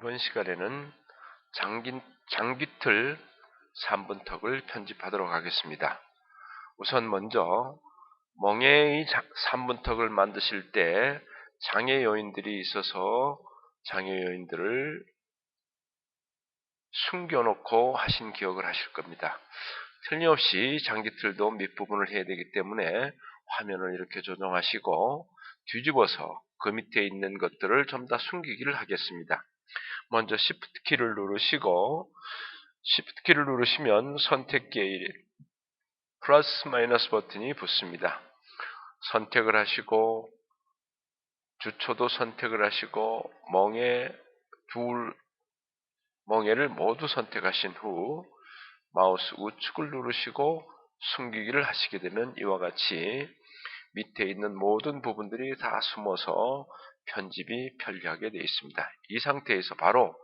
이번 시간에는 장기, 장기틀 3분턱을 편집하도록 하겠습니다. 우선 먼저 멍해의 3분턱을 만드실 때 장애 요인들이 있어서 장애 요인들을 숨겨놓고 하신 기억을 하실 겁니다. 틀림없이 장기틀도 밑부분을 해야 되기 때문에 화면을 이렇게 조정하시고 뒤집어서 그 밑에 있는 것들을 좀 다 숨기기를 하겠습니다. 먼저 Shift 키를 누르시고 Shift 키를 누르시면 선택기에 플러스 마이너스 버튼이 붙습니다. 선택을 하시고 주초도 선택을 하시고 멍에 둘 멍에를 모두 선택하신 후 마우스 우측을 누르시고 숨기기를 하시게 되면 이와 같이 밑에 있는 모든 부분들이 다 숨어서 편집이 편리하게 되어 있습니다. 이 상태에서 바로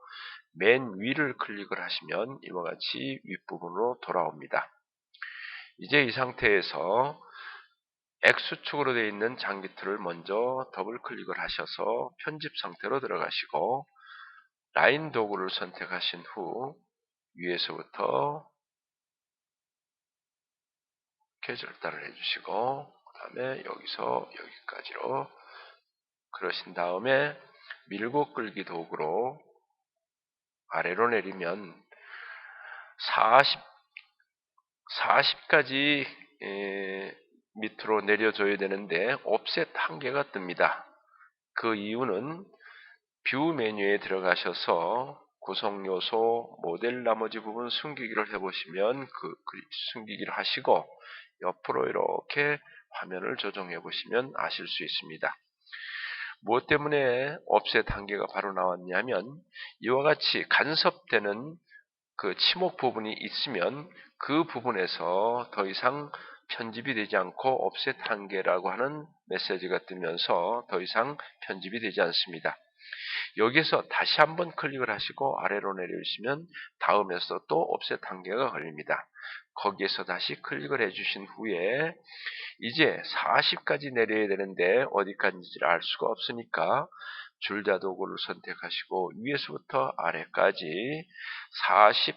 맨 위를 클릭을 하시면 이와 같이 윗부분으로 돌아옵니다. 이제 이 상태에서 X축으로 되어 있는 장기틀을 먼저 더블 클릭을 하셔서 편집 상태로 들어가시고 라인 도구를 선택하신 후 위에서부터 이렇게 절단을 해주시고 그 다음에 여기서 여기까지로 그러신 다음에 밀고 끌기 도구로 아래로 내리면 40, 40까지 밑으로 내려줘야 되는데 옵셋 한 개가 뜹니다. 그 이유는 뷰 메뉴에 들어가셔서 구성 요소, 모델 나머지 부분 숨기기를 해보시면 그, 그 숨기기를 하시고 옆으로 이렇게 화면을 조정해 보시면 아실 수 있습니다. 무엇 때문에 옵셋 한계가 바로 나왔냐면 이와 같이 간섭되는 그 치목 부분이 있으면 그 부분에서 더 이상 편집이 되지 않고 옵셋 한계라고 하는 메시지가 뜨면서 더 이상 편집이 되지 않습니다. 여기서 다시 한번 클릭을 하시고 아래로 내려주시면 다음에서 또 옵셋 한계가 걸립니다. 거기에서 다시 클릭을 해주신 후에 이제 40까지 내려야 되는데 어디까지인지를 알 수가 없으니까 줄자 도구를 선택하시고 위에서부터 아래까지 40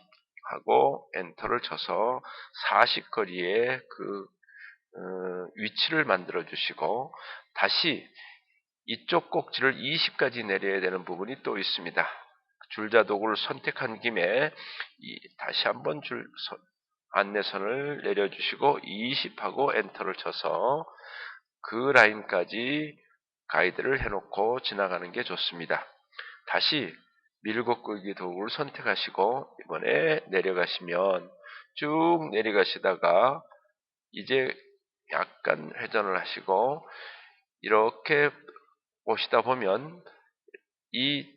하고 엔터를 쳐서 40 거리의 그 어, 위치를 만들어 주시고 다시 이쪽 꼭지를 20까지 내려야 되는 부분이 또 있습니다. 줄자 도구를 선택한 김에 다시 한번 줄 안내선을 내려주시고 20하고 엔터를 쳐서 그 라인까지 가이드를 해놓고 지나가는 게 좋습니다. 다시 밀고 끌기 도구를 선택하시고 이번에 내려가시면 쭉 내려가시다가 이제 약간 회전을 하시고 이렇게 오시다 보면 이 어,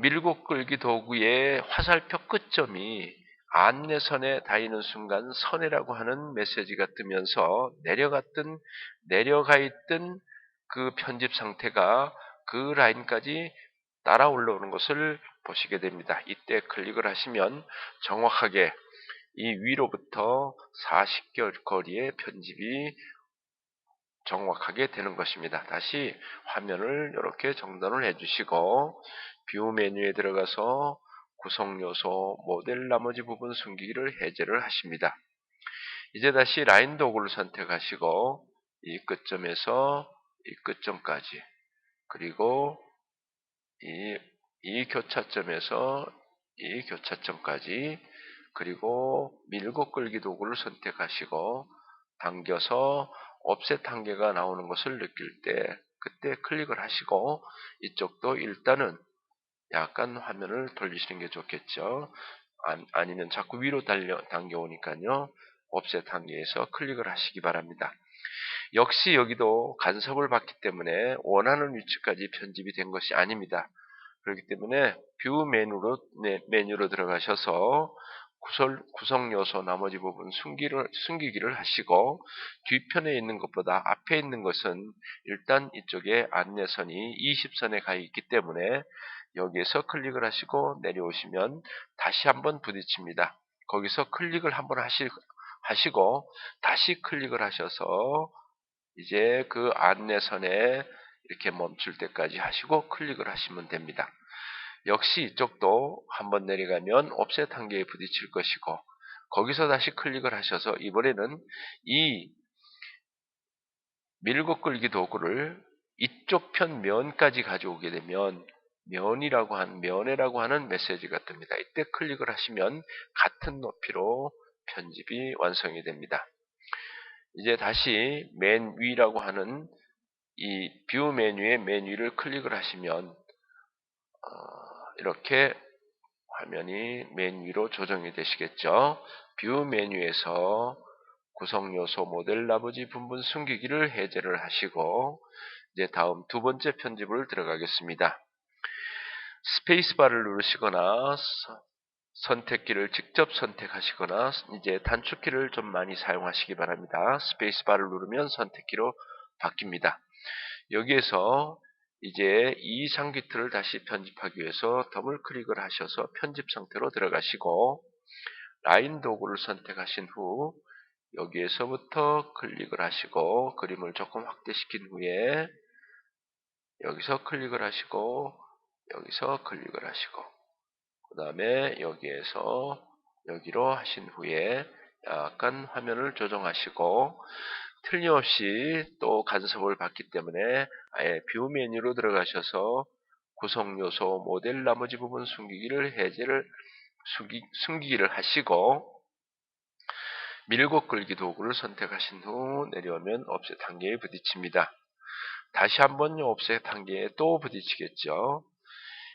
밀고 끌기 도구의 화살표 끝점이 안내선에 닿이는 순간 선이라고 하는 메시지가 뜨면서 내려갔던 내려가 있던 그 편집 상태가 그 라인까지 따라 올라오는 것을 보시게 됩니다. 이때 클릭을 하시면 정확하게 이 위로부터 40개월 거리의 편집이 정확하게 되는 것입니다. 다시 화면을 이렇게 정돈을 해주시고 뷰 메뉴에 들어가서 구성 요소, 모델 나머지 부분 숨기기를 해제를 하십니다. 이제 다시 라인 도구를 선택하시고 이 끝점에서 이 끝점까지 그리고 이, 이 교차점에서 이 교차점까지 그리고 밀고 끌기 도구를 선택하시고 당겨서 옵셋 한계가 나오는 것을 느낄 때 그때 클릭을 하시고 이쪽도 일단은 약간 화면을 돌리시는 게 좋겠죠. 아 니, 면 자꾸 위로 달려, 당겨오니까요. 옵셋 단계에서 클릭을 하시기 바랍니다. 역시 여기도 간섭을 받기 때문에 원하는 위치까지 편집이 된 것이 아닙니다. 그렇기 때문에 뷰 메뉴로, 네, 메뉴로 들어가셔서 구설, 구성 요소 나머지 부분 숨기를, 숨기기를 하시고 뒤편에 있는 것보다 앞에 있는 것은 일단 이쪽에 안내선이 20선에 가 있기 때문에 여기에서 클릭을 하시고 내려오시면 다시 한번 부딪힙니다. 거기서 클릭을 한번 하시, 하시고 다시 클릭을 하셔서 이제 그 안내선에 이렇게 멈출 때까지 하시고 클릭을 하시면 됩니다. 역시 이쪽도 한번 내려가면 옵셋 한계에 부딪힐 것이고 거기서 다시 클릭을 하셔서 이번에는 이 밀고 끌기 도구를 이쪽 편 면까지 가져오게 되면 면이라고 한 면회라고 하는 메시지가 뜹니다. 이때 클릭을 하시면 같은 높이로 편집이 완성이 됩니다. 이제 다시 맨 위라고 하는 이 뷰 메뉴의 맨 위를 클릭을 하시면 어, 이렇게 화면이 맨 위로 조정이 되시겠죠. 뷰 메뉴에서 구성 요소 모델 나머지 분분 숨기기를 해제를 하시고 이제 다음 두 번째 편집을 들어가겠습니다. 스페이스바를 누르시거나 선택키를 직접 선택하시거나 이제 단축키를 좀 많이 사용하시기 바랍니다. 스페이스바를 누르면 선택키로 바뀝니다. 여기에서 이제 이 상기틀을 다시 편집하기 위해서 더블 클릭을 하셔서 편집 상태로 들어가시고 라인 도구를 선택하신 후 여기에서부터 클릭을 하시고 그림을 조금 확대시킨 후에 여기서 클릭을 하시고 여기서 클릭을 하시고 그 다음에 여기에서 여기로 하신 후에 약간 화면을 조정하시고 틀림없이 또 간섭을 받기 때문에 아예 뷰 메뉴로 들어가셔서 구성 요소 모델 나머지 부분 숨기기를 해제를 숨기, 숨기기를 하시고 밀고 끌기 도구를 선택하신 후 내려오면 옵셋 단계에 부딪힙니다. 다시 한번 옵셋 단계에 또 부딪히겠죠.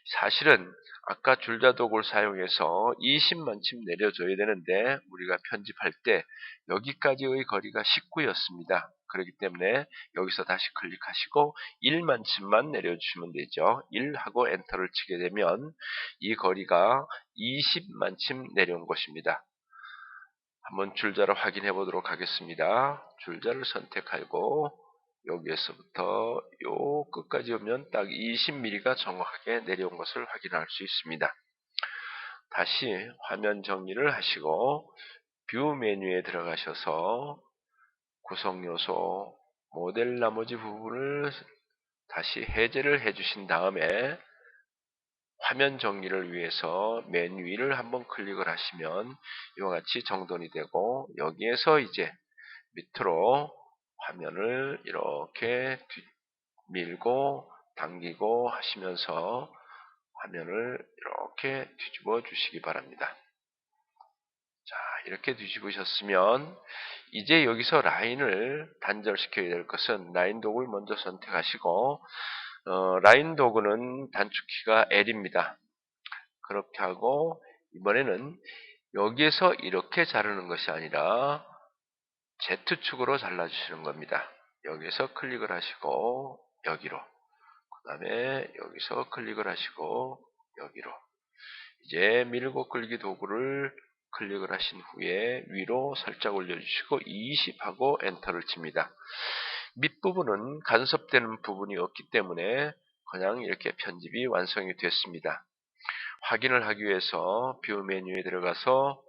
사실은 아까 줄자 도구를 사용해서 20만큼 내려줘야 되는데 우리가 편집할 때 여기까지의 거리가 19였습니다. 그렇기 때문에 여기서 다시 클릭하시고 1만큼만 내려주시면 되죠. 1하고 엔터를 치게 되면 이 거리가 20만큼 내려온 것입니다. 한번 줄자를 확인해 보도록 하겠습니다. 줄자를 선택하고 여기에서부터 요 끝까지 오면 딱 20mm가 정확하게 내려온 것을 확인할 수 있습니다. 다시 화면 정리를 하시고 뷰 메뉴에 들어가셔서 구성 요소 모델 나머지 부분을 다시 해제를 해 주신 다음에 화면 정리를 위해서 맨 위를 한번 클릭을 하시면 이와 같이 정돈이 되고 여기에서 이제 밑으로 화면을 이렇게 밀고 당기고 하시면서 화면을 이렇게 뒤집어 주시기 바랍니다. 자, 이렇게 뒤집으셨으면 이제 여기서 라인을 단절시켜야 될 것은 라인 도구를 먼저 선택하시고 어, 라인 도구는 단축키가 L입니다. 그렇게 하고 이번에는 여기에서 이렇게 자르는 것이 아니라 Z축으로 잘라주시는 겁니다. 여기서 클릭을 하시고 여기로 그 다음에 여기서 클릭을 하시고 여기로 이제 밀고 끌기 도구를 클릭을 하신 후에 위로 살짝 올려주시고 20하고 엔터를 칩니다. 밑부분은 간섭되는 부분이 없기 때문에 그냥 이렇게 편집이 완성이 됐습니다. 확인을 하기 위해서 뷰 메뉴에 들어가서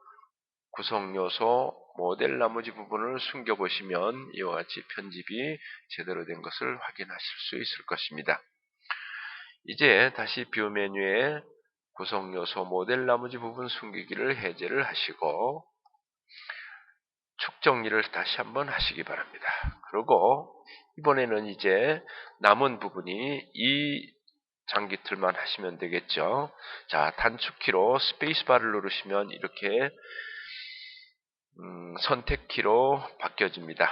구성 요소 모델 나머지 부분을 숨겨 보시면 이와 같이 편집이 제대로 된 것을 확인하실 수 있을 것입니다. 이제 다시 뷰 메뉴에 구성 요소 모델 나머지 부분 숨기기를 해제를 하시고 축 정리를 다시 한번 하시기 바랍니다. 그리고 이번에는 이제 남은 부분이 이 장기틀만 하시면 되겠죠. 자, 단축키로 스페이스바를 누르시면 이렇게 음, 선택키로 바뀌어집니다.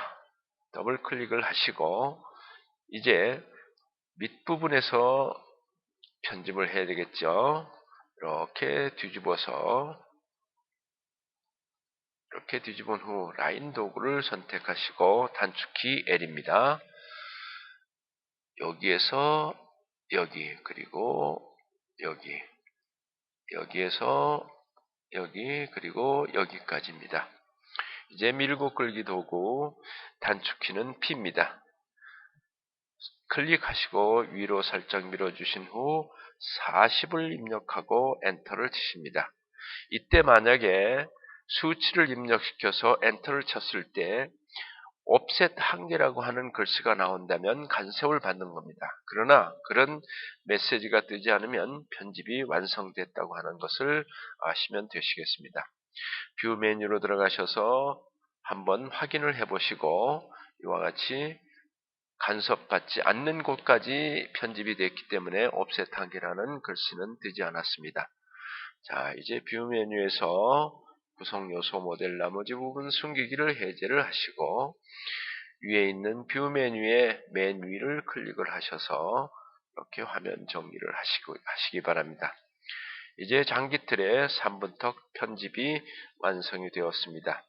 더블 클릭을 하시고 이제 밑부분에서 편집을 해야 되겠죠. 이렇게 뒤집어서 이렇게 뒤집은 후 라인 도구를 선택하시고 단축키 L입니다. 여기에서 여기 그리고 여기 여기에서 여기 그리고 여기까지입니다. 이제 밀고 끌기 도구 단축키는 P입니다. 클릭하시고 위로 살짝 밀어주신 후 40을 입력하고 엔터를 치십니다. 이때 만약에 수치를 입력시켜서 엔터를 쳤을 때 offset 한계라고 하는 글씨가 나온다면 간섭을 받는 겁니다. 그러나 그런 메시지가 뜨지 않으면 편집이 완성됐다고 하는 것을 아시면 되시겠습니다. 뷰 메뉴로 들어가셔서 한번 확인을 해 보시고 이와 같이 간섭받지 않는 곳까지 편집이 됐기 때문에 offset 한계라는 글씨는 뜨지 않았습니다. 자, 이제 뷰 메뉴에서 구성 요소 모델 나머지 부분 숨기기를 해제를 하시고 위에 있는 뷰 메뉴의 맨 위를 클릭을 하셔서 이렇게 화면 정리를 하시고, 하시기 바랍니다. 이제 장기틀의 3분턱 편집이 완성이 되었습니다.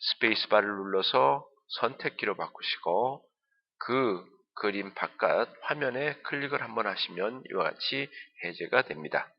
스페이스바를 눌러서 선택키로 바꾸시고 그 그림 바깥 화면에 클릭을 한번 하시면 이와 같이 해제가 됩니다.